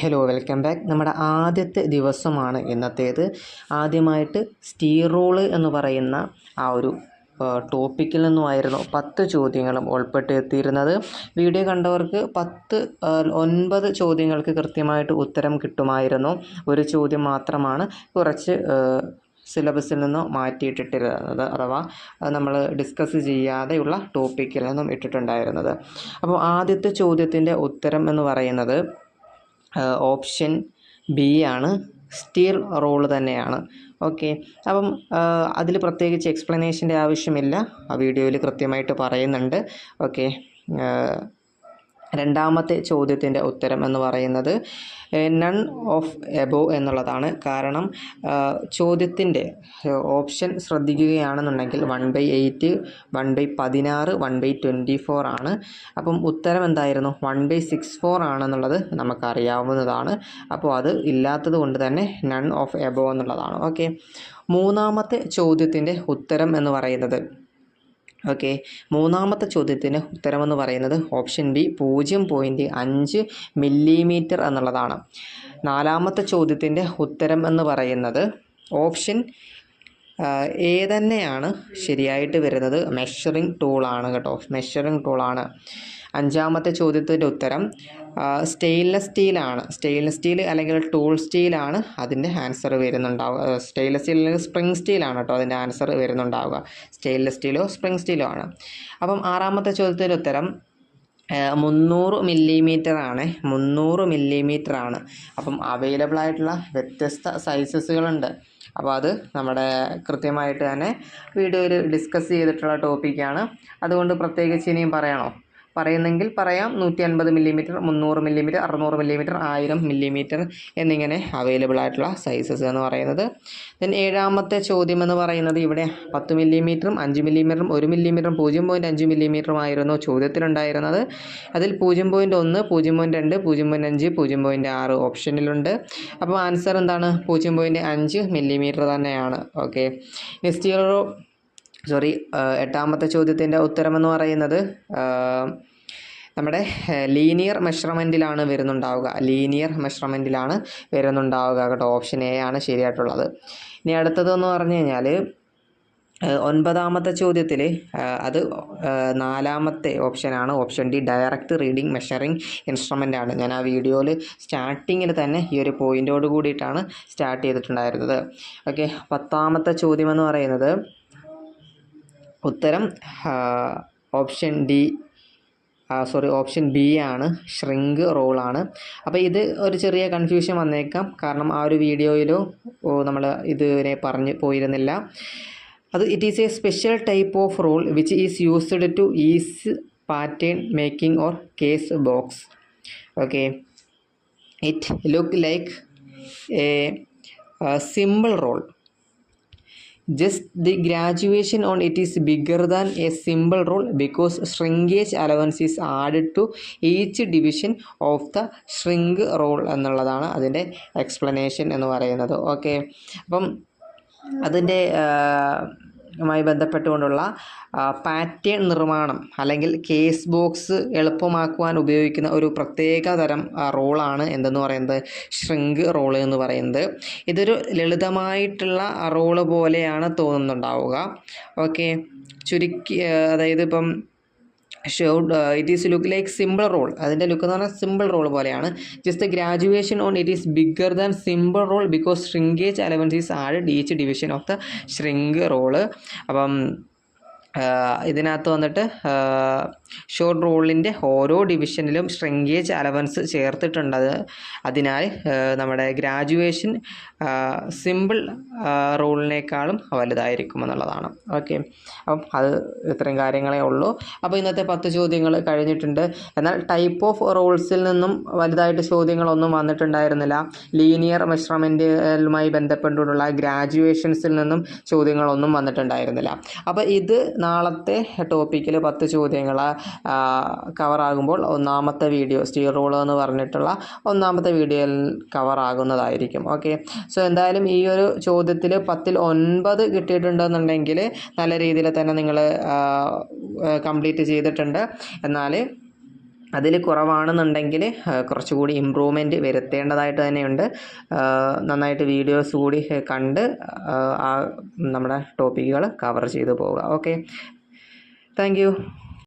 Hello welcome back നമ്മുടെ ആദ്യത്തെ ദിവസമാണ് ഇന്നത്തേത്. ആദ്യമായിട്ട് സ്റ്റീറോൾ എന്ന് പറയുന്ന ആ ഒരു ടോപ്പിക്കിൽ നിന്നുമായിരുന്നു പത്ത് ചോദ്യങ്ങളും ഉൾപ്പെട്ടെത്തിയിരുന്നത് വീഡിയോ കണ്ടവർക്ക് പത്ത് ഒൻപത് ചോദ്യങ്ങൾക്ക് കൃത്യമായിട്ട് ഉത്തരം കിട്ടുമായിരുന്നു. ഒരു ചോദ്യം മാത്രമാണ് കുറച്ച് സിലബസിൽ നിന്ന് മാറ്റിയിട്ടിട്ടിരുന്നത് അഥവാ നമ്മൾ ഡിസ്കസ് ചെയ്യാതെയുള്ള ടോപ്പിക്കിൽ നിന്നും ഇട്ടിട്ടുണ്ടായിരുന്നത്. അപ്പോൾ ആദ്യത്തെ ചോദ്യത്തിന്റെ ഉത്തരം എന്ന് പറയുന്നത് ഓപ്ഷൻ ബി ആണ്. സ്റ്റീൽ റോൾ തന്നെയാണ്. ഓക്കെ. അപ്പം അതിൽ പ്രത്യേകിച്ച് എക്സ്പ്ലനേഷന്റെ ആവശ്യമില്ല. ആ വീഡിയോയിൽ കൃത്യമായിട്ട് പറയുന്നുണ്ട്. ഓക്കെ. രണ്ടാമത്തെ ചോദ്യത്തിന്റെ ഉത്തരം എന്ന് പറയുന്നത് നൺ ഓഫ് എബോ എന്നുള്ളതാണ്. കാരണം ചോദ്യത്തിന്റെ option ശ്രദ്ധിക്കുകയാണെന്നുണ്ടെങ്കിൽ one by eight one by പതിനാറ് വൺ ബൈ ട്വന്റി ഫോർ ആണ്. അപ്പം ഉത്തരം എന്തായിരുന്നു? വൺ ബൈ സിക്സ് ഫോർ ആണെന്നുള്ളത് നമുക്കറിയാവുന്നതാണ്. അപ്പോൾ അത് ഇല്ലാത്തത് കൊണ്ട് തന്നെ നൺ ഓഫ് എബോ എന്നുള്ളതാണ്. ഓക്കെ മൂന്നാമത്തെ ചോദ്യത്തിന്റെ ഉത്തരം എന്ന് പറയുന്നത് ഓക്കെ മൂന്നാമത്തെ ചോദ്യത്തിന് ഉത്തരമെന്ന് പറയുന്നത് ഓപ്ഷൻ ബി പൂജ്യം പോയിന്റ് അഞ്ച് മില്ലിമീറ്റർ എന്നുള്ളതാണ്. നാലാമത്തെ ചോദ്യത്തിന്റെ ഉത്തരം എന്ന് പറയുന്നത് ഓപ്ഷൻ എ തന്നെയാണ് ശരിയായിട്ട് വരുന്നത്? മെഷറിംഗ് ടൂളാണ് കേട്ടോ. മെഷറിംഗ് ടൂളാണ് അഞ്ചാമത്തെ ചോദ്യത്തിന്റെ ഉത്തരം സ്റ്റെയിൻലെസ് സ്റ്റീലാണ് സ്റ്റെയിൻലെസ് സ്റ്റീൽ അല്ലെങ്കിൽ ടൂൾ സ്റ്റീലാണ് അതിന്റെ ആൻസർ വരുന്നുണ്ടാവുക. സ്റ്റെയിൻലെസ് സ്റ്റീൽ അല്ലെങ്കിൽ സ്പ്രിംഗ് സ്റ്റീലാണ് കേട്ടോ അതിന്റെ ആൻസർ വരുന്നുണ്ടാവുക. സ്റ്റെയിൻലെസ് സ്റ്റീലോ സ്പ്രിംഗ് സ്റ്റീലോ ആണ്. അപ്പം ആറാമത്തെ ചോദ്യത്തിന്റെ ഉത്തരം മുന്നൂറ് മില്ലിമീറ്റർ ആണ്. മുന്നൂറ് മില്ലിമീറ്റർ ആണ്. അപ്പം അവൈലബിൾ ആയിട്ടുള്ള വ്യത്യസ്ത സൈസസുകളുണ്ട് അപ്പോൾ അത് നമ്മുടെ കൃത്യമായിട്ട് തന്നെ വീഡിയോയിൽ ഡിസ്കസ് ചെയ്തിട്ടുള്ള ടോപ്പിക്കാണ് അതുകൊണ്ട് പ്രത്യേകിച്ച് ഇനിയും പറയണോ? പറയുന്നെങ്കിൽ പറയാം. നൂറ്റി അൻപത് മില്ലിമീറ്റർ മുന്നൂറ് മില്ലിമീറ്റർ അറുന്നൂറ് മില്ലിമീറ്റർ ആയിരം മില്ലിമീറ്റർ എന്നിങ്ങനെ അവൈലബിൾ ആയിട്ടുള്ള സൈസസ് എന്ന് പറയുന്നത്. ദെൻ ഏഴാമത്തെ ചോദ്യം എന്ന് പറയുന്നത് ഇവിടെ പത്ത് മില്ലിമീറ്ററും അഞ്ച് മില്ലിമീറ്ററും ഒരു മില്ലിമീറ്ററും പൂജ്യം പോയിന്റ് അഞ്ച് മില്ലിമീറ്ററും ആയിരുന്നു ചോദ്യത്തിലുണ്ടായിരുന്നത്. അതിൽ പൂജ്യം പോയിന്റ് ഒന്ന് പൂജ്യം പോയിന്റ് രണ്ട് പൂജ്യം പോയിന്റ് അഞ്ച് പൂജ്യം പോയിന്റ് ആറ് ഓപ്ഷനിലുണ്ട് അപ്പോൾ ആൻസർ എന്താണ്? പൂജ്യം പോയിന്റ് അഞ്ച് മില്ലിമീറ്റർ തന്നെയാണ്. ഓക്കെ നെക്സ്റ്റ് സോറി എട്ടാമത്തെ ചോദ്യത്തിന്റെ ഉത്തരമെന്ന് പറയുന്നത് നമ്മുടെ ലീനിയർ മെഷർമെന്റിലാണ് വരുന്നുണ്ടാവുക. ലീനിയർ മെഷർമെന്റിലാണ് വരുന്നുണ്ടാവുക കേട്ടോ ഓപ്ഷൻ എ ആണ് ശരിയായിട്ടുള്ളത്. ഇനി അടുത്തതെന്ന് പറഞ്ഞു കഴിഞ്ഞാൽ ഒൻപതാമത്തെ ചോദ്യത്തിൽ അത് നാലാമത്തെ ഓപ്ഷനാണ് option D direct reading measuring instrument ആണ്. ഞാൻ ആ വീഡിയോയിൽ സ്റ്റാർട്ടിങ്ങിൽ തന്നെ ഈ ഒരു പോയിന്റോട് കൂടിയിട്ടാണ് സ്റ്റാർട്ട് ചെയ്തിട്ടുണ്ടായിരുന്നത്. ഓക്കെ പത്താമത്തെ ചോദ്യമെന്ന് പറയുന്നത് ഉത്തരം option D sorry option B ആണ് ഷ്രിങ്ക് റോളാണ് അപ്പോൾ ഇത് ഒരു ചെറിയ കൺഫ്യൂഷൻ വന്നേക്കാം. കാരണം ആ ഒരു വീഡിയോയിലോ നമ്മൾ ഇതിനെ പറഞ്ഞു പോയിരുന്നില്ല. അത് it is a special type of roll which is used to is pattern making or case box okay it look like a simple roll just the graduation on it is bigger than a simple roll because shrinkage allowance is added to each division of the shrink roll എന്നുള്ളതാണ് അതിന്റെ explanation എന്ന് പറയുന്നത് okay അപ്പം അതിന്റെ മായി ബന്ധപ്പെട്ടുകൊണ്ടുള്ള pattern നിർമ്മാണം അല്ലെങ്കിൽ കേസ് ബോക്സ് എളുപ്പമാക്കുവാൻ ഉപയോഗിക്കുന്ന ഒരു പ്രത്യേക തരം റോളാണ് എന്തെന്ന് പറയുന്നത്? ഷ്രിങ്ക് റോൾ എന്ന് പറയുന്നത്. ഇതൊരു ലളിതമായിട്ടുള്ള റോൾ പോലെയാണ് തോന്നുന്നുണ്ടാവുക. ഓക്കെ. ചുരുക്കി അതായത് ഇപ്പം should it is look like simple roll അതിന്റെ ലുക്ക് എന്ന് പറഞ്ഞാൽ സിമ്പിൾ റോൾ പോലെയാണ്. Just graduation on it is bigger than simple roll because shrinkage allowance is add each division of the shrink roll അപ്പം ഇതിനകത്ത് വന്നിട്ട് ഷോർട്ട് റോളിന്റെ ഓരോ ഡിവിഷനിലും shrinkage allowance ചേർത്തിട്ടുണ്ടത് അത് അതിനാൽ നമ്മുടെ ഗ്രാജുവേഷൻ സിമ്പിൾ റോളിനേക്കാളും വലുതായിരിക്കും എന്നുള്ളതാണ്. ഓക്കെ. അപ്പം അത് ഇത്രയും കാര്യങ്ങളേ ഉള്ളൂ. അപ്പോൾ ഇന്നത്തെ പത്ത് ചോദ്യങ്ങൾ കഴിഞ്ഞിട്ടുണ്ട്. എന്നാൽ ടൈപ്പ് ഓഫ് റോൾസിൽ നിന്നും വലുതായിട്ട് ചോദ്യങ്ങളൊന്നും വന്നിട്ടുണ്ടായിരുന്നില്ല. ലീനിയർ മെഷർമെന്റുമായി ബന്ധപ്പെട്ടുള്ള ഗ്രാജുവേഷൻസിൽ നിന്നും ചോദ്യങ്ങളൊന്നും വന്നിട്ടുണ്ടായിരുന്നില്ല. അപ്പോൾ ഇത് നാളത്തെ ടോപ്പിക്കിൽ പത്ത് ചോദ്യങ്ങൾ കവറാകുമ്പോൾ ഒന്നാമത്തെ വീഡിയോ സ്റ്റീർ റൂൾ എന്ന് പറഞ്ഞിട്ടുള്ള ഒന്നാമത്തെ വീഡിയോയിൽ കവറാകുന്നതായിരിക്കും ഓക്കെ സോ എന്തായാലും ഈ ഒരു ചോദ്യത്തിൽ പത്തിൽ ഒൻപത് കിട്ടിയിട്ടുണ്ടെന്നുണ്ടെങ്കിൽ നല്ല രീതിയിൽ തന്നെ നിങ്ങൾ കംപ്ലീറ്റ് ചെയ്തിട്ടുണ്ട്. എന്നാൽ അതിൽ കുറവാണെന്നുണ്ടെങ്കിൽ കുറച്ചുകൂടി ഇമ്പ്രൂവ്മെന്റ് വരുത്തേണ്ടതായിട്ട് തന്നെയുണ്ട്. നന്നായിട്ട് വീഡിയോസ് കൂടി കണ്ട് ആ, നമ്മുടെ ടോപ്പിക്കുകൾ കവർ ചെയ്തു പോവുക. Okay thank